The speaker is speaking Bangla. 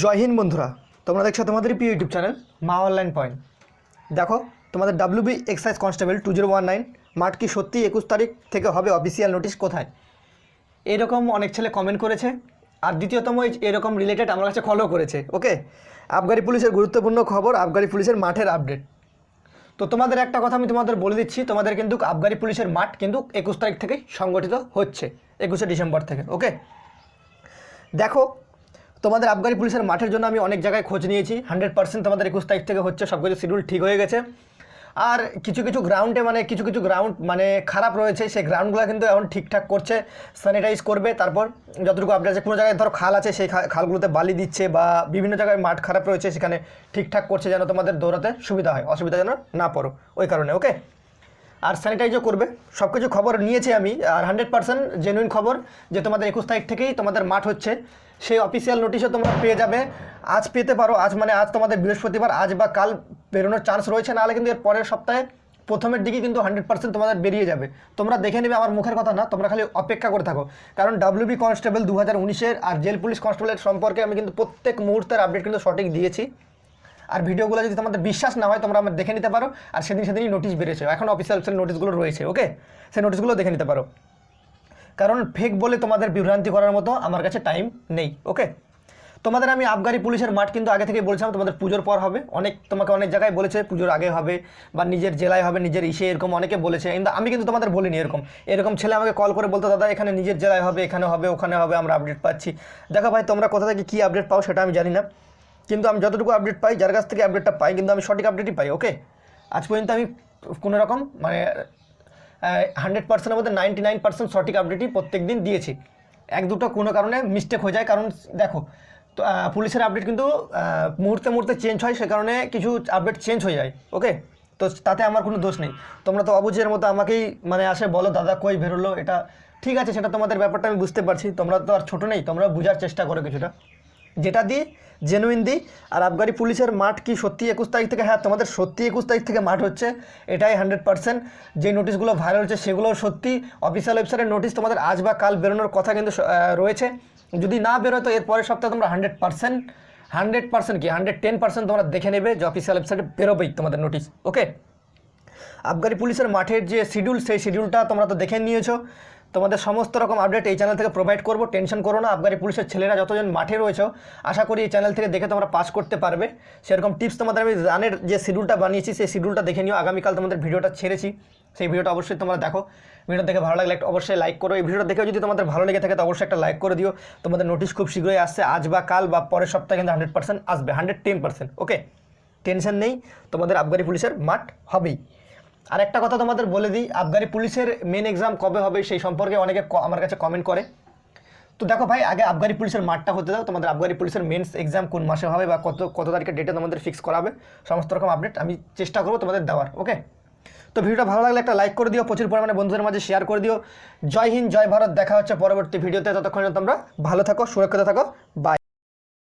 জয় হিন্দ বন্ধুরা, তোমরা দেখছ তোমাদের প্রিয় YouTube channel Maa online point. দেখো, তোমাদের WB excise constable two zero one nine মাঠ কি সত্যি একুশ তারিখ থেকে হবে অফিসিয়াল নোটিশ কোথায়? এরকম অনেক ছেলে কমেন্ট করেছে, আর দ্বিতীয়তম এরকম রিলেটেড আমার কাছে ফলো করেছে ওকে আবগারি পুলিশের গুরুত্বপূর্ণ খবর, আবগারি পুলিশের মাঠের আপডেট তো তোমাদের একটা কথা আমি তোমাদের বলে দিচ্ছি, তোমাদের কিন্তু আবগারি পুলিশের মাঠ কিন্তু একুশ তারিখ থেকেই সংগঠিত হচ্ছে, একুশে ডিসেম্বর থেকে ওকে দেখো তোমাদের আবগারি পুলিশের মাঠের জন্য আমি অনেক জায়গায় খোঁজ নিয়েছি। হান্ড্রেড পার্সেন্ট তোমাদের একুশ তারিখ থেকে হচ্ছে সব কিছু শিডিউল ঠিক হয়ে গেছে। আর কিছু কিছু গ্রাউন্ডে মানে কিছু কিছু গ্রাউন্ড মানে খারাপ রয়েছে, সেই গ্রাউন্ডগুলো কিন্তু এখন ঠিকঠাক করছে স্যানিটাইজ করবে। তারপর যতটুকু আপডেট আছে, কোনো জায়গায় ধরো খাল আছে, সেই খালগুলোতে বালি দিচ্ছে বা বিভিন্ন জায়গায় মাঠ খারাপ রয়েছে, সেখানে ঠিকঠাক করছে যেন তোমাদের দৌড়াতে সুবিধা হয়, অসুবিধা যেন না পড়ো, ওই কারণে ওকে আর স্যানিটাইজও করবে। সব কিছু খবর নিয়েছি আমি, আর হান্ড্রেড পার্সেন্ট জেনুইন খবর যে তোমাদের একুশ তারিখ থেকেই তোমাদের মাঠ হচ্ছে। সেই অফিসিয়াল নোটিশও তোমরা পেয়ে যাবে। আজ পেতে পারো, আজ মানে আজ তোমাদের বৃহস্পতিবার, আজ বা কাল বেরোনোর চান্স রয়েছে, নাহলে কিন্তু এর পরের সপ্তাহে প্রথমের দিকে কিন্তু হান্ড্রেড পার্সেন্ট তোমাদের বেরিয়ে যাবে। তোমরা দেখে নেবে, আমার মুখের কথা না, তোমরা খালি অপেক্ষা করে থাকো। কারণ ডাব্লিউবি কনস্টেবল দু হাজার উনিশের আর জেল পুলিশ কনস্টেবলের সম্পর্কে আমি কিন্তু প্রত্যেক মুহূর্তের আপডেট কিন্তু সঠিক দিয়েছি। আর ভিডিওগুলো যদি তোমাদের বিশ্বাস না হয়, তোমরা আমার দেখে নিতে পারো। আর সেদিন সেদিনই নোটিশ বেরিয়েছে এখন অফিসিয়াল নোটিশগুলো রয়েছে ওকে সেই নোটিশগুলো দেখে নিতে পারো। কারণ ফেক বলে তোমাদের বিভ্রান্তি করার মতো আমার কাছে টাইম নেই ওকে তোমাদের আমি আবগারি পুলিশের মাঠ কিন্তু আগে থেকে বলেছিলাম, তোমাদের পুজোর পর হবে। অনেক, তোমাকে অনেক জায়গায় বলেছে, পুজোর আগে হবে বা নিজের জেলায় হবে, নিজের ইসে এরকম অনেকে বলেছে। কিন্তু আমি কিন্তু তোমাদের বলিনি এরকম। এরকম ছেলে আমাকে কল করে বলতো, দাদা, এখানে নিজের জেলায় হবে, এখানে হবে, ওখানে হবে, আমরা আপডেট পাচ্ছি। দেখো ভাই, তোমরা কোথা থেকে কী আপডেট পাও সেটা আমি জানি না। কিন্তু আমি যতটুকু আপডেট পাই, যার কাছ থেকে আপডেটটা পাই, কিন্তু আমি সঠিক আপডেটই পাই ওকে আজ পর্যন্ত আমি কোনো রকম মানে হান্ড্রেড পার্সেন্টের মধ্যে নাইনটি নাইন পার্সেন্ট সঠিক আপডেটই প্রত্যেক দিন দিয়েছি। এক দুটো কোনো কারণে মিস্টেক হয়ে যায়, কারণ দেখো, তো পুলিশের আপডেট কিন্তু মুহূর্তে মুহূর্তে চেঞ্জ হয়, সে কারণে কিছু আপডেট চেঞ্জ হয়ে যায় ওকে তো তাতে আমার কোনো দোষ নেই। তোমরা তো অবুঝের মতো আমাকেই মানে আসে, বলো, দাদা কই বেরোলো? এটা ঠিক আছে, সেটা তোমাদের ব্যাপারটা আমি বুঝতে পারছি। তোমরা তো আর ছোটো নেই, তোমরা বোঝার চেষ্টা করো কিছুটা। যেটা দিই জেনুইন দিই আর আবগারি পুলিশের মাঠ কি সত্যি একুশ তারিখ থেকে? হ্যাঁ তোমাদের সত্যি একুশ তারিখ থেকে মাঠ হচ্ছে। এটাই হান্ড্রেড পার্সেন্ট যে নোটিশগুলো ভাইরাল হচ্ছে, সেগুলো সত্যি অফিসিয়াল ওয়েবসাইটের নোটিশ তোমাদের আজ বা কাল বেরোনোর কথা কিন্তু রয়েছে। যদি না বেরোয়, তো এর পরের সপ্তাহে তোমরা হান্ড্রেড পার্সেন্ট হান্ড্রেড পার্সেন্ট কি? হান্ড্রেড টেন পার্সেন্ট তোমরা দেখে নেবে যে অফিসিয়াল ওয়েবসাইটে বেরোবেই তোমাদের নোটিশ ওকে আবগারি পুলিশের মাঠের যে শিডিউল সেই শিডিউলটা তোমরা তো দেখে নিয়েছো। তোমাদের সমস্ত রকম আপডেট এই চ্যানেল থেকে প্রোভাইড করব। টেনশন করো না আবগারি পুলিশের ছেলেরা যতজন মাঠে রয়েছে, আশা করি এই চ্যানেল থেকে দেখে তোমরা পাস করতে পারবে। সেরকম টিপস তোমাদের আমি রানের যে শিডিউলটা বানিয়েছি, সেই শিডিউলটা দেখে নিও। আগামীকাল তোমাদের ভিডিওটা ছেড়েছি, সেই ভিডিওটা অবশ্যই তোমরা দেখো। ভিডিও দেখে ভালো লাগলে অবশ্যই লাইক করো। এই ভিডিওটা দেখে যদি তোমাদের ভালো লেগে থাকে, তো অবশ্যই একটা লাইক করে দিও। তোমাদের নোটিশ খুব শীঘ্রই আসছে, আজ বা কাল বা পরের সপ্তাহে কিন্তু হান্ড্রেড আসবে hundred ten percent okay tension নেই, তোমাদের আবগারি পুলিশের মাঠ হবেই। আর একটা কথা তোমাদের বলে দিই, আবগারি পুলিশের মেন এক্সাম কবে হবে সেই সম্পর্কে অনেকে আমার কাছে কমেন্ট করে। তো দেখো ভাই, আগে আবগারি পুলিশের মাঠটা হতে দাও, তোমাদের আবগারি পুলিশের মেন্স এক্সাম কোন মাসে হবে বা কত কত তারিখের ডেটে তোমাদের ফিক্স করাবে সমস্ত রকম আপডেট আমি চেষ্টা করব তোমাদের দেওয়ার ওকে তো ভিডিওটা ভালো লাগলে একটা লাইক করে দিও, প্রচুর পরিমাণে বন্ধুদের মাঝে শেয়ার করে দিও। জয় হিন্দ, জয় ভারত, দেখা হচ্ছে পরবর্তী ভিডিওতে, ততক্ষণে তোমরা ভালো থাকো, সুরক্ষিত থাকো বাই